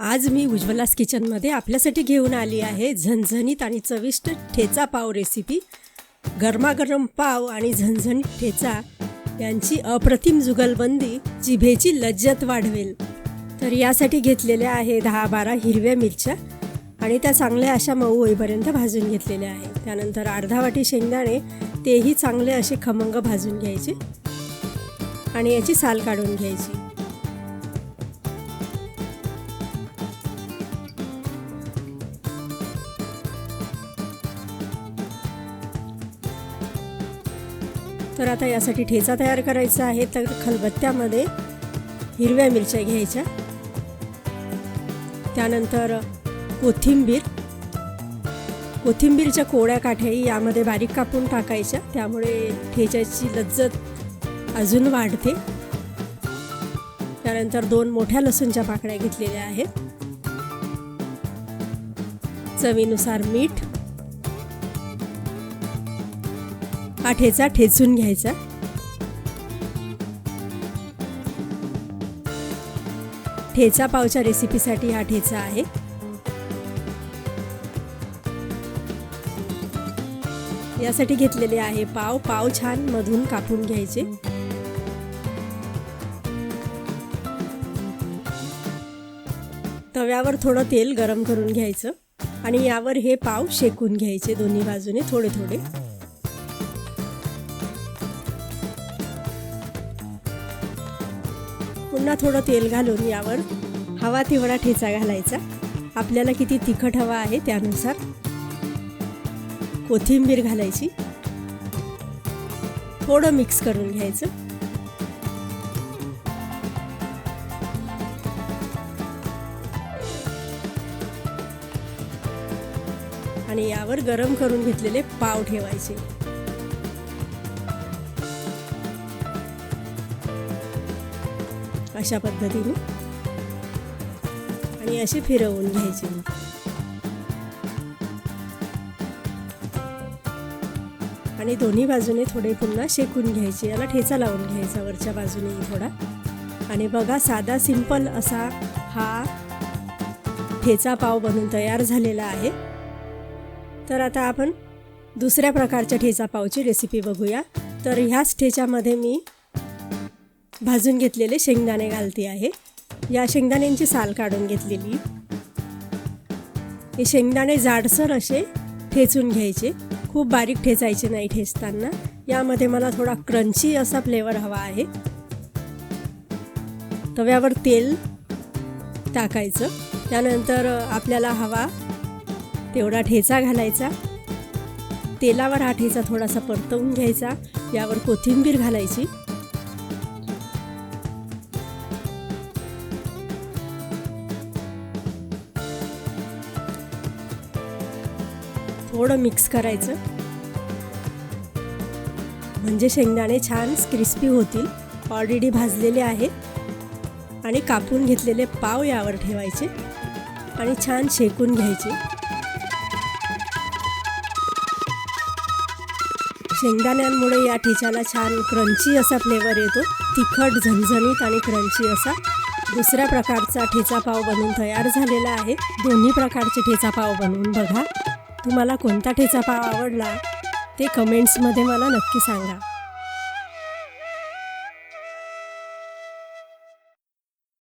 आज मी उज्ज्वलास किचनमध्ये आपल्यासाठी घेऊन आली आहे झणझणीत आणि चविष्ट ठेचा पाव रेसिपी गरमागरम पाव आणि झणझणीत ठेचा यांची अप्रतिम जुगलबंदी जिभेची लज्जत वाढवेल. तर यासाठी घेतलेल्या आहे दहा बारा हिरव्या मिरच्या आणि त्या चांगल्या अशा मऊ होईपर्यंत भाजून घेतलेल्या आहे त्यानंतर अर्धा वाटी शेंगदाणे तेही चांगले असे खमंग भाजून घ्यायचे आणि याची साल काढून घ्यायची. तर आता यासाठी ठेचा तयार करायचा आहे. तर खलबत्त्यामध्ये हिरव्या मिरच्या घ्यायच्या. त्यानंतर कोथिंबीर. कोथिंबीरच्या कोड्या काठ्याही यामध्ये बारीक कापून टाकायच्या. त्यामुळे ठेच्याची लज्जत अजून वाढते. त्यानंतर दोन मोठ्या लसूणच्या पाकळ्या घेतलेल्या आहेत. चवीनुसार मीठ हा ठेचा ठेचून घ्यायचा. ठेचा पावच्या रेसिपीसाठी हा ठेचा आहे. यासाठी घेतलेले आहे पाव. पाव छान मधून कापून घ्यायचे. तव्यावर थोडं तेल गरम करून घ्यायचं आणि यावर हे पाव शेकून घ्यायचे दोन्ही बाजूने थोडे थोडे. पुन्हा थोडं तेल घालून यावर हवा तेवढा ठेचा घालायचा. आपल्याला किती तिखट हवा आहे त्यानुसार कोथिंबीर घालायची. थोडं मिक्स करून घ्यायचं. आणि यावर गरम करून घेतलेले पाव ठेवायचे. अशा पद्धतीने. आणि असे फिरवून घ्यायचे आणि दोन्ही बाजूने थोडे पुन्हा शेकून घ्यायचे. याला ठेचा लावून घ्यायचा वरच्या बाजूने थोडा. आणि बघा साधा सिंपल असा हा ठेचा पाव बनून तयार झालेला आहे. तर आता आपण दुसऱ्या प्रकारच्या ठेचा पावची रेसिपी बघूया. तर ह्याच ठेच्यामध्ये मी भाजून घेतलेले शेंगदाणे घालते आहे. या शेंगदाण्यांची साल काढून घेतलेली. हे शेंगदाणे जाडसर असे ठेचून घ्यायचे. खूप बारीक ठेचायचे नाही ठेचताना. यामध्ये मला थोडा क्रंची असा फ्लेवर हवा आहे. तव्यावर तेल टाकायचं. त्यानंतर आपल्याला हवा तेवढा ठेचा घालायचा. तेलावर हा ठेचा थोडासा परतवून घ्यायचा. यावर कोथिंबीर घालायची. थोडं मिक्स करायचं. म्हणजे शेंगदाणे छान क्रिस्पी होतील. ऑलरेडी भाजलेले आहेत. आणि कापून घेतलेले पाव यावर ठेवायचे. आणि छान शेकून घ्यायचे. शेंगदाण्यांमुळे या ठेच्याला छान क्रंची असा फ्लेवर येतो. तिखट झणझणीत आणि क्रंची असा. दुसऱ्या प्रकारचा ठेचा पाव बनवून तयार झालेला आहे. दोन्ही प्रकारचे ठेचा पाव बनवून बघा. तुम्हाला कोणता ठेचा पाव आवडला ते कमेंट्समध्ये मला नक्की सांगा.